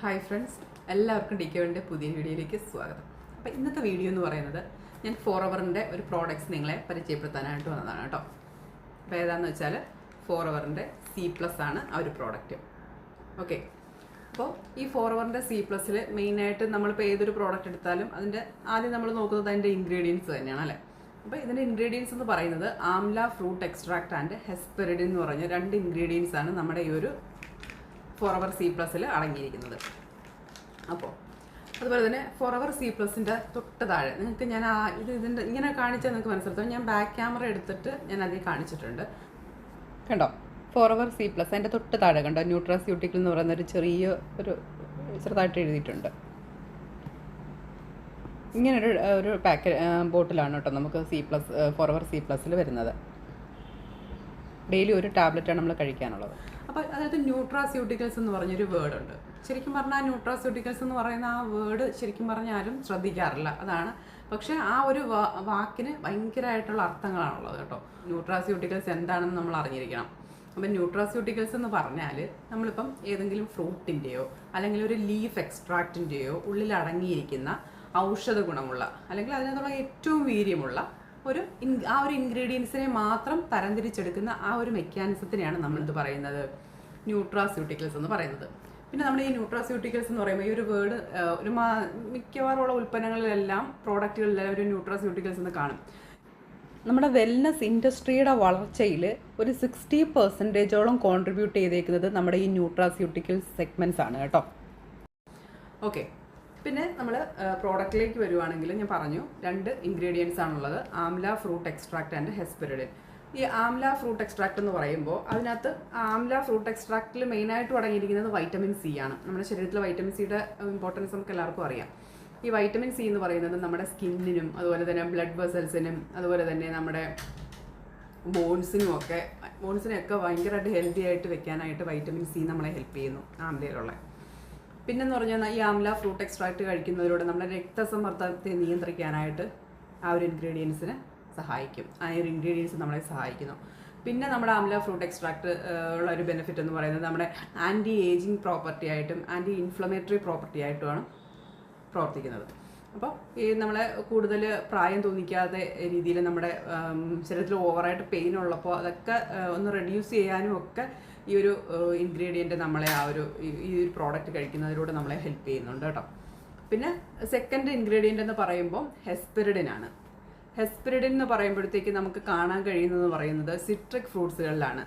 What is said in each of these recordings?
Hi friends എല്ലാവർക്കും ഡി കെവിന്റെ പുതിയ വീഡിയോയിലേക്ക് സ്വാഗതം. അപ്പോൾ ഇന്നത്തെ വീഡിയോ എന്ന് പറയുന്നത് ഞാൻ ഫോർ അവറിന്റെ ഒരു പ്രോഡക്റ്റ്സ് നിങ്ങളെ പരിചയപ്പെടുത്താനായിട്ട് വന്നതാണ് കേട്ടോ. അപ്പോൾ ഏതാണെന്ന് വെച്ചാൽ ഫോർ അവറിന്റെ സി പ്ലസ് ആണ് ആ ഒരു പ്രോഡക്റ്റ് ഓക്കെ അപ്പോൾ ഈ ഫോർ അവറിന്റെ സി പ്ലസ്സിൽ മെയിനായിട്ട് നമ്മളിപ്പോൾ ഏതൊരു പ്രോഡക്റ്റ് എടുത്താലും അതിന്റെ ആദ്യം നമ്മൾ നോക്കുന്നത് അതിന്റെ ഇൻഗ്രീഡിയൻസ് തന്നെയാണ് അല്ലേ? അപ്പോൾ ഇതിന്റെ ഇൻഗ്രീഡിയൻസ് എന്ന് പറയുന്നത് amla fruit extract and hesperidin എന്ന് പറഞ്ഞ രണ്ട് ഇൻഗ്രീഡിയൻസ് ആണ് നമ്മുടെ ഈ ഒരു ഫോർ അവർ സി പ്ലസ്സിൽ അടങ്ങിയിരിക്കുന്നത്. അപ്പോൾ അതുപോലെ തന്നെ ഫോർ അവർ സി പ്ലസിന്റെ തൊട്ട് താഴെ. നിങ്ങൾക്ക് ഞാൻ ആ ഇത് ഇതിന്റെ ഇങ്ങനെ കാണിച്ചാൽ നിങ്ങൾക്ക് മനസ്സിലാക്കാം ഞാൻ ബാക്ക് ക്യാമറ എടുത്തിട്ട് ഞാൻ അതിൽ കാണിച്ചിട്ടുണ്ട്. കണ്ടോ? ഫോർ അവർ സി പ്ലസ് അതിന്റെ തൊട്ട് താഴെ കണ്ടോ? ന്യൂട്രാസ്യൂട്ടിക്കൽ എന്ന് പറയുന്ന ഒരു ചെറിയ ഒരു ചെറുതായിട്ട് എഴുതിയിട്ടുണ്ട്. ഇങ്ങനൊരു ഒരു പാക്ക് ബോട്ടിലാണ് കേട്ടോ നമുക്ക് C plus for our C പ്ലസ്സിൽ വരുന്നത്. ഡെയിലി ഒരു ടാബ്ലറ്റാണ് നമ്മൾ കഴിക്കാനുള്ളത്. അപ്പോൾ അതായത് ന്യൂട്രാസ്യൂട്ടിക്കൽസ് എന്ന് പറഞ്ഞൊരു വേർഡ് ഉണ്ട് ശരിക്കും പറഞ്ഞാൽ ന്യൂട്രാസ്യൂട്ടിക്കൽസ് എന്ന് പറയുന്ന ആ വേർഡ് ശരിക്കും പറഞ്ഞാലും ശ്രദ്ധിക്കാറില്ല. അതാണ്. പക്ഷേ ആ ഒരു വാക്കിന് ഭയങ്കരമായിട്ടുള്ള അർത്ഥങ്ങളാണുള്ളത് കേട്ടോ. ന്യൂട്രാസ്യൂട്ടിക്കൽസ് എന്താണെന്ന് നമ്മൾ അറിഞ്ഞിരിക്കണം. അപ്പം ന്യൂട്രാസ്യൂട്ടിക്കൽസ് എന്ന് പറഞ്ഞാൽ നമ്മളിപ്പം ഏതെങ്കിലും ഫ്രൂട്ടിന്റെയോ അല്ലെങ്കിൽ ഒരു ലീഫ് എക്സ്ട്രാക്റ്റിന്റെയോ ഉള്ളിൽ അടങ്ങിയിരിക്കുന്ന ഔഷധ ഗുണമുള്ള അല്ലെങ്കിൽ അതിനകത്തുള്ള ഏറ്റവും വീര്യമുള്ള ഒരു ആ ഒരു ഇൻഗ്രീഡിയൻസിനെ മാത്രം തരംതിരിച്ചെടുക്കുന്ന ആ ഒരു മെക്കാനിസത്തിനെയാണ് നമ്മളിത് പറയുന്നത്. ന്യൂട്രാസ്യൂട്ടിക്കൽസ് എന്ന് പറയുന്നത്. പിന്നെ നമ്മൾ ഈ ന്യൂട്രാസ്യൂട്ടിക്കൽസ് എന്ന് പറയുമ്പോൾ ഈ ഒരു വേർഡ് ഒരു മാ- മിക്കവാറുമുള്ള ഉൽപ്പന്നങ്ങളിലെല്ലാം പ്രോഡക്റ്റുകളിലെല്ലാം ഒരു ന്യൂട്രാസ്യൂട്ടിക്കൽസ് എന്ന് കാണും. നമ്മുടെ വെൽനസ് ഇൻഡസ്ട്രിയുടെ വളർച്ചയിൽ ഒരു സിക്സ്റ്റി പെർസെന്റേജോളം കോൺട്രിബ്യൂട്ട് ചെയ്തേക്കുന്നത് നമ്മുടെ ഈ ന്യൂട്രാസ്യൂട്ടിക്കൽ സെഗ്മെന്റ്സ് ആണ് കേട്ടോ. ഓക്കെ പിന്നെ നമ്മൾ പ്രോഡക്റ്റിലേക്ക് വരുവാണെങ്കിൽ ഞാൻ പറഞ്ഞു രണ്ട് ഇൻഗ്രീഡിയൻസ് ആണുള്ളത്. Amla fruit extract and hesperidin ഈ ആംല ഫ്രൂട്ട് എക്സ്ട്രാക്ട് എന്ന് പറയുമ്പോൾ അതിനകത്ത് ആംല ഫ്രൂട്ട് എക്സ്ട്രാക്റ്റിൽ മെയിനായിട്ട് അടങ്ങിയിരിക്കുന്നത് വൈറ്റമിൻ സി ആണ്. നമ്മുടെ ശരീരത്തിൽ വൈറ്റമിൻ സിയുടെ ഇമ്പോർട്ടൻസ് നമുക്ക് എല്ലാവർക്കും അറിയാം. ഈ വൈറ്റമിൻ സി എന്ന് പറയുന്നത് നമ്മുടെ സ്കിന്നിനും അതുപോലെ തന്നെ ബ്ലഡ് വെസൽസിനും അതുപോലെ തന്നെ നമ്മുടെ ബോൺസിനും ഒക്കെ ബോൺസിനെയൊക്കെ ഭയങ്കരമായിട്ട് ഹെൽത്തി ആയിട്ട് വെക്കാനായിട്ട് വൈറ്റമിൻ സി നമ്മളെ ഹെൽപ്പ് ചെയ്യുന്നു ആംലയിലുള്ള. പിന്നെന്ന് പറഞ്ഞാൽ ഈ ആംല ഫ്രൂട്ട് എക്സ്ട്രാക്ട് കഴിക്കുന്നതിലൂടെ നമ്മുടെ രക്തസമ്മർദ്ദത്തെ നിയന്ത്രിക്കാനായിട്ട് ആ ഒരു ഇൻഗ്രീഡിയൻസിന് സഹായിക്കും. ആ ഒരു ഇൻഗ്രീഡിയൻസ് നമ്മളെ സഹായിക്കുന്നു. പിന്നെ നമ്മുടെ ആംല ഫ്രൂട്ട് എക്സ്ട്രാക്ട് ഉള്ള ഒരു ബെനിഫിറ്റ് എന്ന് പറയുന്നത് നമ്മുടെ ആന്റി ഏജിങ് പ്രോപ്പർട്ടി ആയിട്ടും ആന്റി ഇൻഫ്ലമേറ്ററി പ്രോപ്പർട്ടി ആയിട്ടുമാണ് പ്രവർത്തിക്കുന്നത്. അപ്പോൾ ഈ നമ്മളെ കൂടുതൽ പ്രായം തോന്നിക്കാതെ രീതിയിൽ നമ്മുടെ ശരീരത്തിൽ ഓവറായിട്ട് പെയിൻ ഉള്ളപ്പോൾ അതൊക്കെ ഒന്ന് റെഡ്യൂസ് ചെയ്യാനും ഒക്കെ ഈ ഒരു ഇൻഗ്രീഡിയന്റ് നമ്മളെ ആ ഒരു ഈ- ഒരു പ്രോഡക്റ്റ് കഴിക്കുന്നതിലൂടെ നമ്മളെ ഹെൽപ്പ് ചെയ്യുന്നുണ്ട് കേട്ടോ. പിന്നെ സെക്കൻഡ് ഇൻഗ്രീഡിയന്റ് എന്ന് പറയുമ്പോൾ ഹെസ്പിരിഡിനാണ് ആണ്. ഹെസ്പെറിഡിൻ എന്ന് പറയുമ്പോഴത്തേക്ക് നമുക്ക് കാണാൻ കഴിയുന്നതെന്ന് പറയുന്നത് സിട്രിക് ഫ്രൂട്ട്സുകളിലാണ്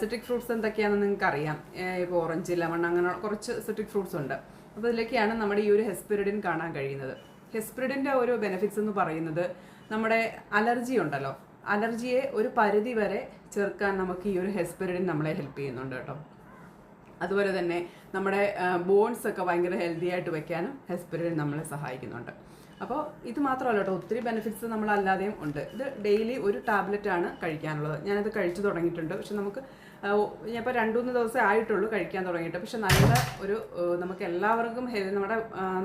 സിട്രിക് ഫ്രൂട്ട്സ് എന്തൊക്കെയാണെന്ന് നിങ്ങൾക്ക് അറിയാം ഇപ്പോൾ ഓറഞ്ച് ലെമൺ അങ്ങനെ കുറച്ച് സിട്രിക് ഫ്രൂട്ട്സ് ഉണ്ട്. അപ്പോൾ ഇതിലൊക്കെയാണ് നമ്മുടെ ഈ ഒരു ഹെസ്പിരിഡിൻ കാണാൻ കഴിയുന്നത്. ഹെസ്പെറിഡിന്റെ ഒരു ബെനിഫിറ്റ്സ് എന്ന് പറയുന്നത് നമ്മുടെ അലർജി ഉണ്ടല്ലോ. അലർജിയെ ഒരു പരിധി വരെ ചെറുക്കാൻ നമുക്ക് ഈ ഒരു ഹെസ്പിരിഡിൻ നമ്മളെ ഹെൽപ്പ് ചെയ്യുന്നുണ്ട് കേട്ടോ. അതുപോലെ തന്നെ നമ്മുടെ ബോൺസ് ഒക്കെ ഭയങ്കര ഹെൽത്തി ആയിട്ട് വെക്കാനും ഹെസ്പിരിഡിൻ നമ്മളെ സഹായിക്കുന്നുണ്ട്. അപ്പോൾ ഇത് മാത്രമല്ല കേട്ടോ ഒത്തിരി ബെനിഫിറ്റ്സ് നമ്മളല്ലാതെയും ഉണ്ട്. ഇത് ഡെയിലി ഒരു ടാബ്ലറ്റ് ആണ് കഴിക്കാനുള്ളത്. ഞാനത് കഴിച്ചു തുടങ്ങിയിട്ടുണ്ട്. പക്ഷെ നമുക്ക് ഞാനിപ്പോൾ രണ്ട് മൂന്ന് ആയിട്ടുള്ളൂ കഴിക്കാൻ തുടങ്ങിയിട്ട്. പക്ഷെ നല്ല ഒരു നമുക്ക് എല്ലാവർക്കും നമ്മുടെ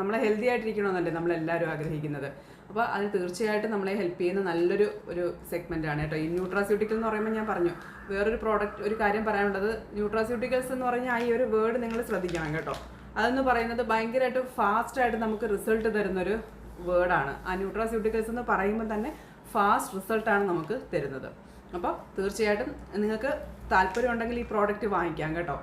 നമ്മളെ ഹെൽത്തി ആയിട്ടിരിക്കണമെന്നല്ലേ നമ്മളെല്ലാവരും ആഗ്രഹിക്കുന്നത്. അപ്പോൾ അത് തീർച്ചയായിട്ടും നമ്മളെ ഹെൽപ്പ് ചെയ്യുന്ന നല്ലൊരു ഒരു സെഗ്മെന്റ് ആണ് കേട്ടോ. ഈ ന്യൂട്രാസ്യൂട്ടിക്കൽ എന്ന് പറയുമ്പോൾ ഞാൻ പറഞ്ഞു. വേറൊരു പ്രോഡക്റ്റ് ഒരു കാര്യം പറയാനുള്ളത്. ന്യൂട്രാസ്യൂട്ടിക്കൽസ് എന്ന് പറഞ്ഞാൽ ഈ ഒരു വേർഡ് നിങ്ങൾ ശ്രദ്ധിക്കണം കേട്ടോ. അതെന്ന് പറയുന്നത് ഭയങ്കരമായിട്ട് ഫാസ്റ്റായിട്ട് നമുക്ക് റിസൾട്ട് തരുന്നൊരു വേർഡാണ് ആ ന്യൂട്രാസ്യൂട്ടിക്കൽസ് എന്ന് പറയുമ്പോൾ തന്നെ ഫാസ്റ്റ് റിസൾട്ടാണ് നമുക്ക് തരുന്നത്. അപ്പോൾ തീർച്ചയായിട്ടും നിങ്ങൾക്ക് താല്പര്യം ഉണ്ടെങ്കിൽ ഈ പ്രോഡക്റ്റ് വാങ്ങിക്കാം കേട്ടോ.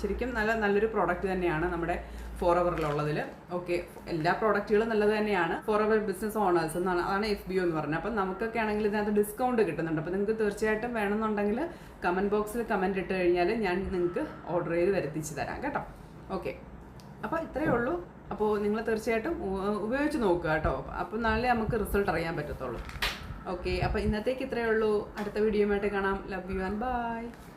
ശരിക്കും നല്ല നല്ലൊരു പ്രോഡക്റ്റ് തന്നെയാണ് നമ്മുടെ ഫോർ അവറിലുള്ളതിൽ ഓക്കെ എല്ലാ പ്രോഡക്റ്റുകളും നല്ലത് തന്നെയാണ്. ഫോർ അവർ ബിസിനസ് ഓണേഴ്സ് എന്നാണ് അതാണ് എഫ് ബി ഒ എന്ന് പറഞ്ഞത് അപ്പം നമുക്കൊക്കെ ആണെങ്കിൽ ഇതിനകത്ത് ഡിസ്കൗണ്ട് കിട്ടുന്നുണ്ട്. അപ്പോൾ നിങ്ങൾക്ക് തീർച്ചയായിട്ടും വേണമെന്നുണ്ടെങ്കിൽ കമന്റ് ബോക്സിൽ കമന്റ് ഇട്ട് കഴിഞ്ഞാൽ ഞാൻ നിങ്ങൾക്ക് ഓർഡർ ചെയ്ത് വരുത്തിച്ച് തരാം കേട്ടോ. ഓക്കെ അപ്പോൾ ഇത്രയേ ഉള്ളൂ. അപ്പോൾ നിങ്ങൾ തീർച്ചയായിട്ടും ഉപയോഗിച്ച് നോക്കുക കേട്ടോ. അപ്പോൾ നാളെ നമുക്ക് റിസൾട്ട് അറിയാൻ പറ്റത്തുള്ളൂ. ഓക്കെ അപ്പോൾ ഇന്നത്തേക്ക് ഇത്രയേ ഉള്ളൂ. അടുത്ത വീഡിയോയുമായിട്ട് കാണാം. Love you and by